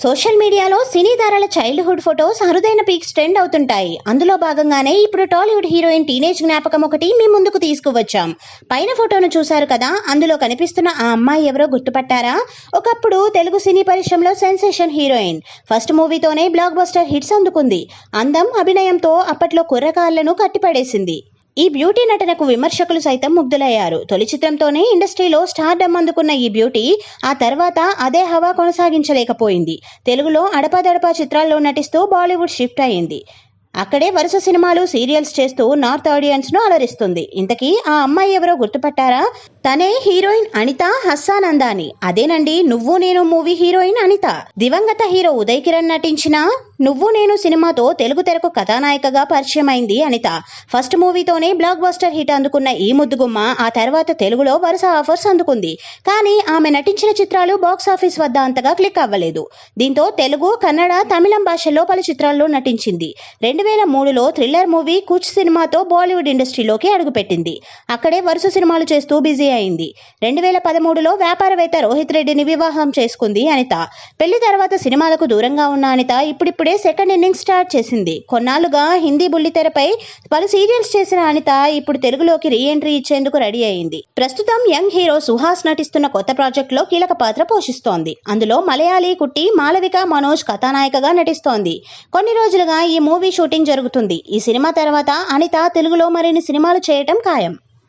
Social మీడియాలో సినీ తారల చైల్డ్హుడ్ ఫొటోస్ అరుదైన పీక్స్ ట్రెండ్ అవుతుంటాయి. అందులో భాగంగానే ఇప్పుడు టాలీవుడ్ హీరోయిన్ టీనేజ్ జ్ఞాపకం ఒకటి మీ ముందుకు తీసుకువచ్చాం. పైన ఫోటోను చూశారు కదా అందులో కనిపిస్తున్న ఆ అమ్మాయి ఎవరో గుర్తుపట్టారా? ఒకప్పుడు తెలుగు సినీ పరిశ్రమలో సెన్సేషన్ హీరోయిన్. ఫస్ట్ మూవీతోనే బ్లాక్ బస్టర్ హిట్స్ అందుకుంది. అందం అభినయంతో అప్పట్లో కుర్రకాళ్ళను కట్టిపడేసింది. ఈ బ్యూటీ నటనకు విమర్శకులు సైతం ముగ్ధులయ్యారు. తొలి చిత్రంతోనే ఇండస్ట్రీలో స్టార్డమ్ అందుకున్న ఈ బ్యూటీ ఆ తర్వాత అదే హవా కొనసాగించలేకపోయింది. తెలుగులో అడపాదడపా చిత్రాల్లో నటిస్తూ బాలీవుడ్ షిఫ్ట్ అయింది. అక్కడే వరుస సినిమాలు సీరియల్స్ చేస్తూ నార్త్ ఆడియన్స్ను అలరిస్తుంది. ఇంతకీ ఆ అమ్మాయి ఎవరో గుర్తుపట్టారా? తనే హీరోయిన్ అనిత హస్సానందాని. అదేనండి నువ్వు నేను మూవీ హీరోయిన్ అనిత. దివంగత హీరో ఉదయ్ కిరణ్ నటించిన నువ్వు నేను సినిమాతో తెలుగు తెరకు కథానాయికగా పరిచయమైంది అనిత. ఫస్ట్ మూవీతోనే బ్లాక్ బస్టర్ హిట్ అందుకున్న ఈ ముద్దుగుమ్మ ఆ తర్వాత తెలుగులో వరుస ఆఫర్స్ అందుకుంది. కానీ ఆమె నటించిన చిత్రాలు బాక్స్ ఆఫీస్ వద్ద అంతగా క్లిక్ అవ్వలేదు. దీంతో తెలుగు కన్నడ తమిళం భాషల్లో పలు చిత్రాల్లో నటించింది. రెండు వేల మూడులో థ్రిల్లర్ మూవీ కుచ్ సినిమాతో బాలీవుడ్ ఇండస్ట్రీలోకి అడుగుపెట్టింది. అక్కడే వరుస సినిమాలు చేస్తూ బిజీ అయింది. రెండు వేల పదమూడులో వ్యాపారవేత్త రోహిత్ రెడ్డిని వివాహం చేసుకుంది అనిత. పెళ్ళి తర్వాత సినిమాలకు దూరంగా ఉన్న అనిత ఇప్పుడిప్పుడే సెకండ్ ఇన్నింగ్ స్టార్ట్ చేసింది. కొన్నాళ్ళుగా హిందీ బుల్లితెరపై పలు సీరియల్స్ చేసిన అనిత ఇప్పుడు తెలుగులోకి రీ ఎంట్రీ ఇచ్చేందుకు రెడీ అయింది. ప్రస్తుతం యంగ్ హీరో సుహాస్ నటిస్తున్న కొత్త ప్రాజెక్ట్లో కీలక పాత్ర పోషిస్తోంది. అందులో మలయాళీ కుట్టి మాలవిక మనోజ్ కథానాయికగా నటిస్తోంది. కొన్ని రోజులుగా ఈ మూవీ షూటింగ్ జరుగుతుంది. ఈ సినిమా తర్వాత అనిత తెలుగులో మరిన్ని సినిమాలు చేయటం ఖాయం.